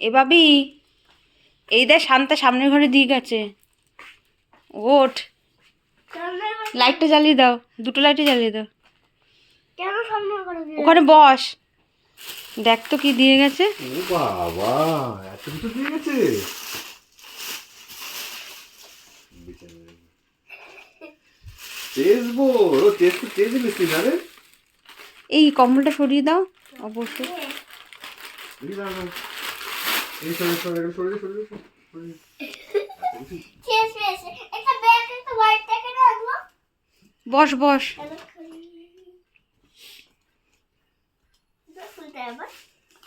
এ বাবি এই দেখ শান্তা সামনের ঘরে দিয়ে গেছে ওঠ। লাইটটা জ্বালিয়ে দাও। দুটো লাইটে জ্বালিয়ে দাও। কেন সামনে করে দিয়ে ওখানে বস। দেখ তো কি দিয়ে গেছে। বাবা এত কিছু দিয়ে এই কম্বলটা সরিয়ে দাও অবশ্যই। এই সরে সরে সরে সরে বস বস। খুলতে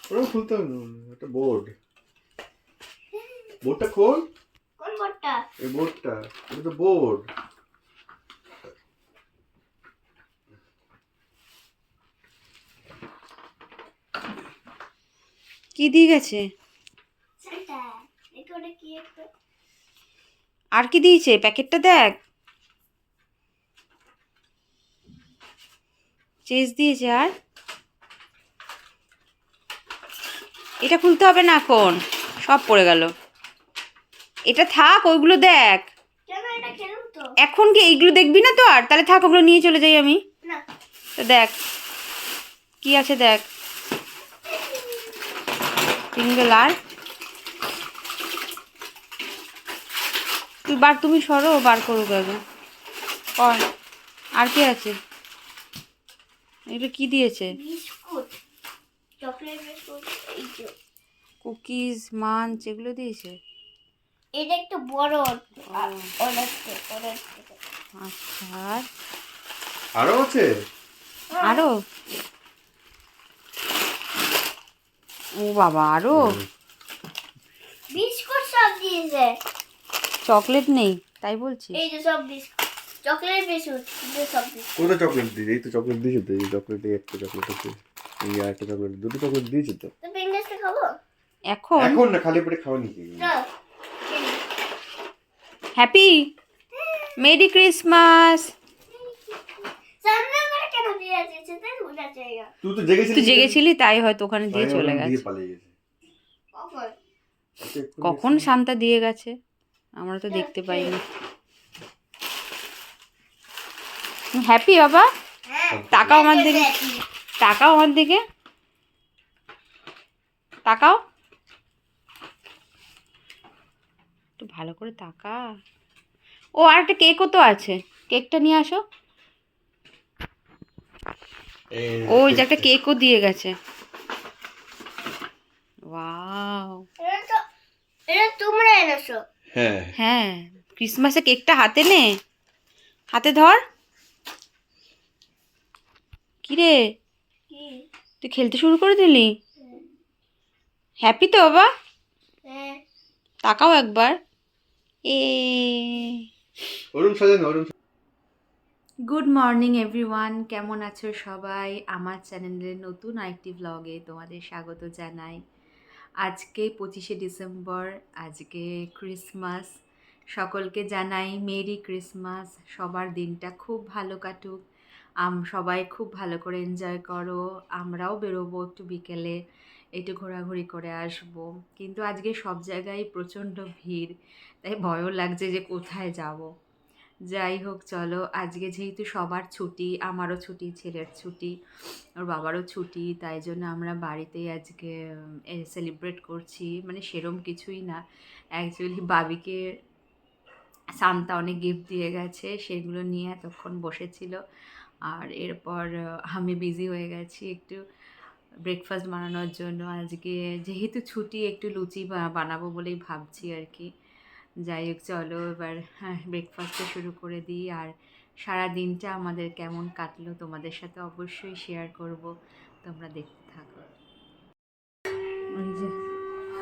ওরকম খুলতে হবে না একটা বোর্ড বোর্ডটা খোল। কোন বোর্ডটা এই বোর্ডটা এটা তো বোর্ড কি দিয়ে গেছে সেটা দেখো ওটা কি একটা আর কি দিয়েছে? প্যাকেটটা দেখ। চেজ দিয়েছে আর? এটা খুলতে হবে না এখন। সব পড়ে গেল। এটা থাক ওইগুলো দেখ। এখন কি এইগুলো দেখবি না তো আর? তাহলে থাক ওগুলো নিয়ে চলে যাই আমি। তো দেখ। কি আছে দেখ? আর? তুই বার তুমি সরো বার করুক আগে কর আর কি আছে? এটা কি দিয়েছে? চকলেট এই কুকিজ মাঞ্চ এগুলো দিয়েছে? এটা একটু বড় আচ্ছা আরও? আছে? আরও? ও বাবা আরও? বিস্কুট সব দিয়েছে। চকলেট নেই তাই বলছি এই যে সব চকলেট বিস্কুট সব কোথায় চকলেট দিয়েছে এই তো চকলেট দিয়েছে তো এই চকলেট এই একটা চকলেট আছে এই আর একটা চকলেট দুটো চকলেট দিয়েছে তো। তো পেঙ্গাসটা খাব? এখন? এখন না খালি পেটে খাওয়া চল হ্যাপি? Merry Christmas! তুই তো জেগেছিলি তুই জেগেছিলি তাই হয়তো ওখানে দিয়ে চলে গেছে। পালিয়ে গেছে। কখন? আচ্ছা, কখন শান্তা দিয়ে গেছে? আমরা তো দেখতে পাইনি। হ্যাপি বাবা? তাকাও আমার দিকে। তাকাও আমার দিকে। তাকাও। একটু ভালো করে তাকা। ও আর একটা কেকও তো আছে। কেকটা নিয়ে আসো। ওই যে একটা কেকও দিয়ে গেছে। ওয়াও। এটা তোমরা এনেছো। হ্যাঁ। হ্যাঁ ক্রিসমাসে কেকটা হাতে নে। হাতে ধর। কিরে? তুই খেলতে শুরু করে দিলি? হ্যাপি তো বাবা। হ্যাঁ তাকাও একবার। এ। গুড মর্নিং এভরিওয়ান কেমন আছো সবাই? আমার চ্যানেলের নতুন আরেকটি ব্লগে তোমাদের স্বাগত জানাই। আজকে পঁচিশে ডিসেম্বর, আজকে ক্রিসমাস। সকলকে জানাই মেরি ক্রিসমাস। সবার দিনটা খুব ভালো কাটুক। আম, সবাই খুব ভালো করে এনজয় করো। আমরাও বেরোবো একটু বিকেলে, একটু ঘোরাঘুরি করে আসব। কিন্তু আজকে সব জায়গায় প্রচণ্ড ভিড়, তাই ভয়ও লাগছে যে কোথায় যাব। যাই হোক, চলো। আজকে যেহেতু সবার ছুটি, আমারও ছুটি, ছেলের ছুটি, ওর বাবারও ছুটি, তাই জন্য আমরা বাড়িতেই আজকে সেলিব্রেট করছি। মানে সেরম কিছুই না। অ্যাকচুয়ালি বাবিকে সান্তা অনেক গিফট দিয়ে গেছে, সেগুলো নিয়ে এতক্ষণ বসেছিল। আর এরপর আমি বিজি হয়ে গেছি একটু ব্রেকফাস্ট বানানোর জন্য। আজকে যেহেতু ছুটি, একটু লুচি বানাবো বলেই ভাবছি আর কি। যাই হোক, চলো এবার হ্যাঁ ব্রেকফাস্টটা শুরু করে দিই। আর সারা দিনটা আমাদের কেমন কাটলো তোমাদের সাথে অবশ্যই শেয়ার করব। তোমরা দেখতে থাকো।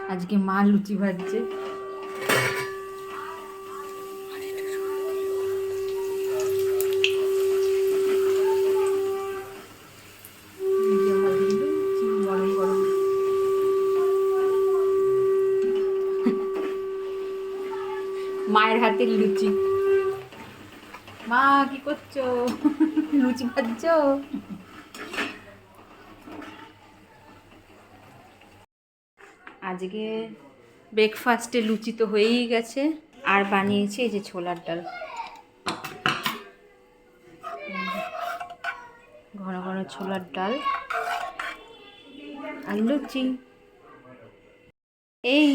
আজকে মা লুচি ভাজছে। মায়ের হাতের লুচি। মা, কি করছ? লুচি ভাজছো আজকে ব্রেকফাস্টে লুচি তো হয়েই গেছে। আর বানিয়েছি এই যে ছোলার ডাল। ঘন ঘন ছোলার ডাল আর লুচি। এই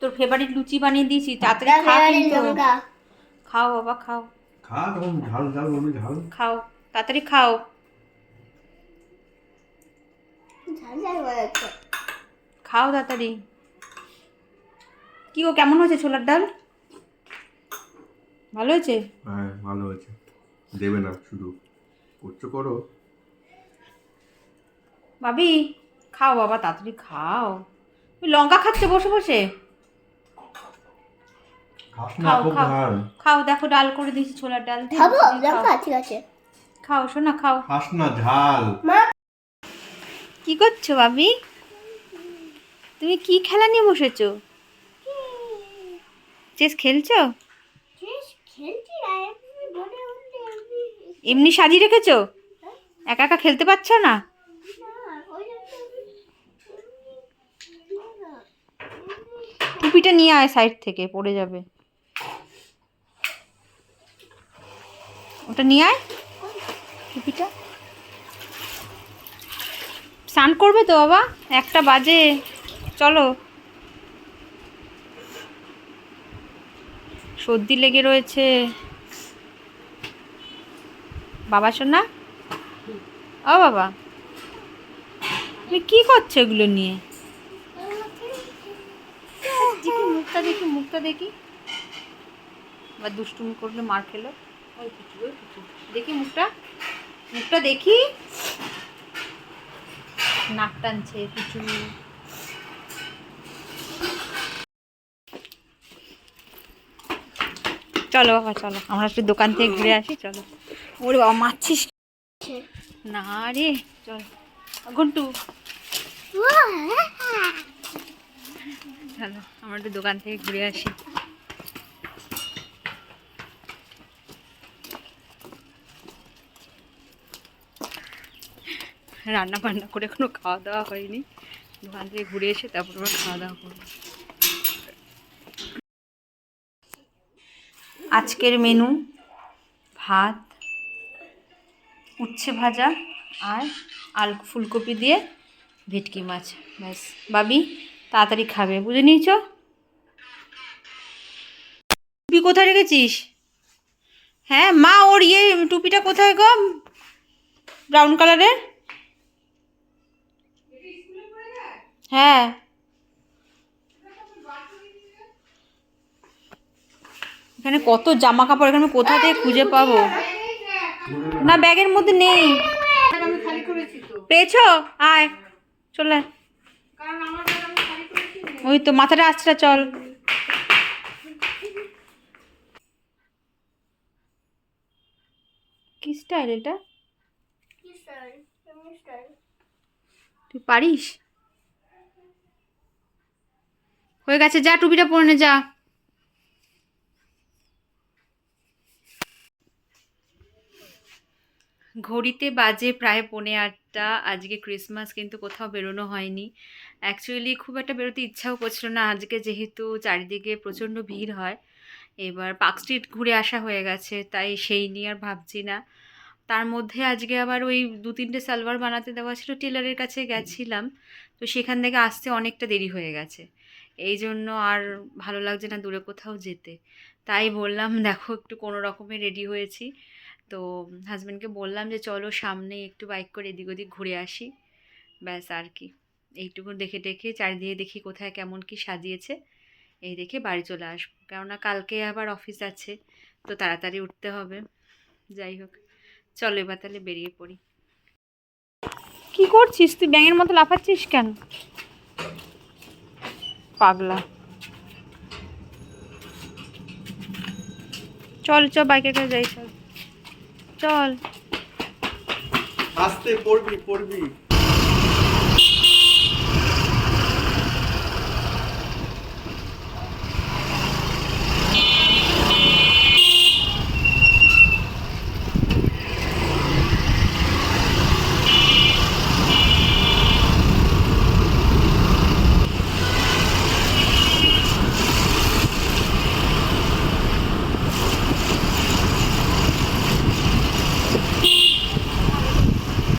তোর ফেভারিট লুচি বানিয়ে দিয়েছি তাড়াতাড়ি খা কিন্তু। খাও বাবা খাও। খা তখন ঝাল ঝাল বলবি ঝাল। খাও তাড়াতাড়ি খাও। ঝাল ঝাল খাও তাড়াতাড়ি। কি ও কেমন হয়েছে ছোলার ডাল? ভালো হয়েছে? হ্যাঁ ভালো হয়েছে। দেবে না শুধু করছ করো। ভাবি খাও বাবা তাড়াতাড়ি খাও। লঙ্কা খাচ্ছে বসে বসে? খাও, খাও। খাও। দেখো ডাল করে দিয়েছি ছোলার ডাল। দিয়ে খাব? খাও। ঠিক আছে। খাও শোনা খাও। খাস না ঝাল। মা। কি করছ ভাবি? তুমি কি খেলা নিয়ে বসেছো? চেস খেলছো? এমনি মনে সাজিয়ে রেখেছো? একা একা খেলতে পারছ না? টুপিটা নিয়ে আয় সাইড থেকে পড়ে যাবে। ওটা নিয়ে আয়। টুপিটা। স্নান করবে তো বাবা? একটা বাজে। চলো। সর্দি লেগে রয়েছে। বাবা, শোনা ও বাবা। তুমি কি করছ এগুলো নিয়ে? দেখি মুখটা দেখি মুখটা দেখি। বা দুষ্টুমি করলে মার খেলো। ওই ওই দেখি মুখটা। মুখটা দেখি। নাক টানছে পিছু চলো বাবা চলো। আমরা একটু দোকান থেকে ঘুরে আসি চলো। ওরে বাবা মারছিস না রে চল। ঘন্টু। চলো আমরা একটু দোকান থেকে ঘুরে আসি। রান্না বান্না করে কোনো খাওয়া দাওয়া হয়নি। দোকান থেকে ঘুরে এসে তারপর আবার খাওয়া দাওয়া করব। আজকের মেনু ভাত, উচ্ছে ভাজা আর আল ফুলকপি দিয়ে ভেটকি মাছ। ব্যাস বাবি তাড়াতাড়ি খাবে, বুঝে নিয়েছ? টুপি কোথায় রেখেছিস? হ্যাঁ মা, ওর ইয়ে টুপিটা কোথায় গো? ব্রাউন কালারের হ্যাঁ। এখানে কত জামা কাপড় এখানে কোথা থেকে খুঁজে পাবো? না, ব্যাগের মধ্যে নেই। পেয়েছ? আয়, চলে। ওই তো, মাথাটা আছড়া চল। কি স্টাইল এটা? কি স্টাইল? তুই পারিস? হয়ে গেছে, যা টুপিটা পরে নে, যা। ঘড়িতে বাজে প্রায় পৌনে আটটা। আজকে ক্রিসমাস, কিন্তু কোথাও বেরোনো হয়নি। অ্যাকচুয়ালি খুব একটা বেরোতে ইচ্ছাও করছিল না। আজকে যেহেতু চারিদিকে প্রচণ্ড ভিড় হয়, এবার পার্ক স্ট্রিট ঘুরে আসা হয়ে গেছে, তাই সেই নিয়ে আর ভাবছি না। তার মধ্যে আজকে আবার ওই দু তিনটে সালোয়ার বানাতে দেওয়া ছিল টেলারের কাছে গেছিলাম। তো সেখান থেকে আসতে অনেকটা দেরি হয়ে গেছে। এই জন্য আর ভালো লাগছে না দূরে কোথাও যেতে। তাই বললাম, দেখো, একটু কোনো রকমে রেডি হয়েছি। তো হাজব্যান্ডকে বললাম যে, চলো সামনে একটু বাইক করে এদিক ওদিক ঘুরে আসি। ব্যাস আর কি। এইটুকু দেখে দেখে চারিদিকে দেখি কোথায় কেমন কি সাজিয়েছে। এই দেখে বাড়ি চলে আসব। কেননা কালকে আবার অফিস আছে, তো তাড়াতাড়ি উঠতে হবে। যাই হোক। চলো এবার তাহলে বেরিয়ে পড়ি। কি করছিস? তুই ব্যাঙের মতো লাফাচ্ছিস কেন? পাগলা। চল চল, বাইকে করে যাই, চল। চল। আসতে পড়বি পড়বি।